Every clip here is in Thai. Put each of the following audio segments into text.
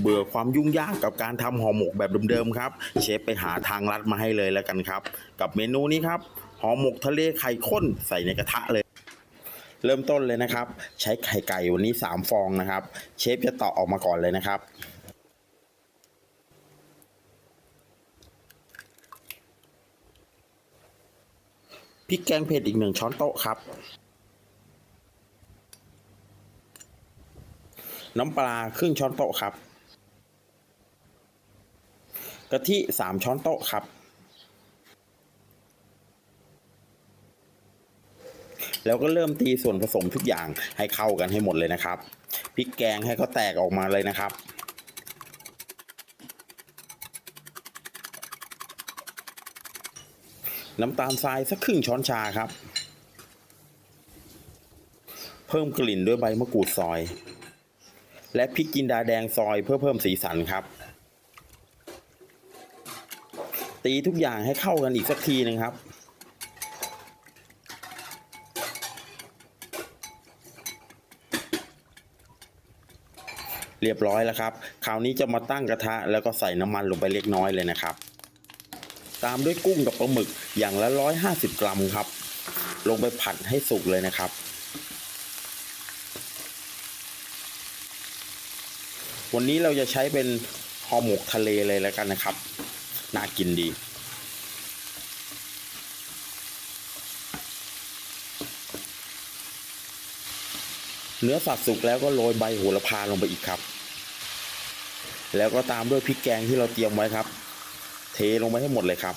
เบื่อความยุ่งยากกับการทำห่อหมกแบบเดิมๆครับ เชฟไปหาทางลัดมาให้เลยแล้วกันครับ กับเมนูนี้ครับห่อหมกทะเลไข่ข้นใส่ในกระทะเลย เริ่มต้นเลยนะครับ ใช้ไข่ไก่วันนี้ 3 ฟองนะครับ เชฟจะตอกออกมาก่อนเลยนะครับพริกแกงเผ็ดอีกหนึ่งช้อนโต๊ะครับ น้ำปลาครึ่งช้อนโต๊ะครับ กะทิสามช้อนโต๊ะครับ แล้วก็เริ่มตีส่วนผสมทุกอย่างให้เข้ากันให้หมดเลยนะครับพริกแกงให้เขาแตกออกมาเลยนะครับน้ำตาลทรายสักครึ่งช้อนชาครับ เพิ่มกลิ่นด้วยใบมะกรูดซอย และพริกจินดาแดงซอยเพื่อเพิ่มสีสันครับ ตีทุกอย่างให้เข้ากันอีกสักทีหนึ่งครับ เรียบร้อยแล้วครับ คราวนี้จะมาตั้งกระทะแล้วก็ใส่น้ำมันลงไปเล็กน้อยเลยนะครับ ตามด้วยกุ้งกับปลาหมึกอย่างละร้อยห้าสิบกรัมครับ ลงไปผัดให้สุกเลยนะครับวันนี้เราจะใช้เป็นห่อหมกทะเลเลยแล้วกันนะครับ น่ากินดี เนื้อสัตว์สุกแล้วก็โรยใบโหระพาลงไปอีกครับ แล้วก็ตามด้วยพริกแกงที่เราเตรียมไว้ครับ เทลงไปให้หมดเลยครับ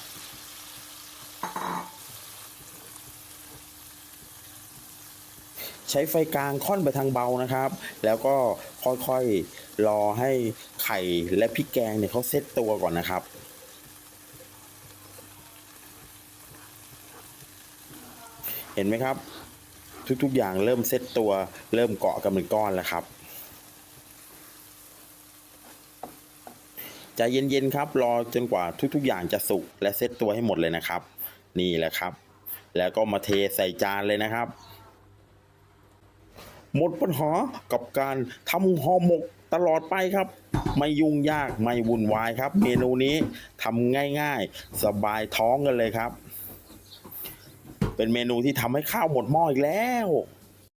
ใช้ไฟกลางค่อนไปทางเบานะครับ แล้วก็ค่อยๆรอให้ไข่และพริกแกงเนี่ยเขาเซตตัวก่อนนะครับ เห็นไหมครับ ทุกๆอย่างเริ่มเซตตัวเริ่มเกาะกันเป็นก้อนแล้วครับใจเย็นๆครับ รอจนกว่าทุกๆอย่างจะสุกและเซตตัวให้หมดเลยนะครับ นี่แหละครับ แล้วก็มาเทใส่จานเลยนะครับ หมดปัญหากับการทำห่อหมกตลอดไปครับ ไม่ยุ่งยากไม่วุ่นวายครับ เมนูนี้ทำง่ายๆ สบายท้องกันเลยครับ เป็นเมนูที่ทำให้ข้าวหมดหม้ออีกแล้ว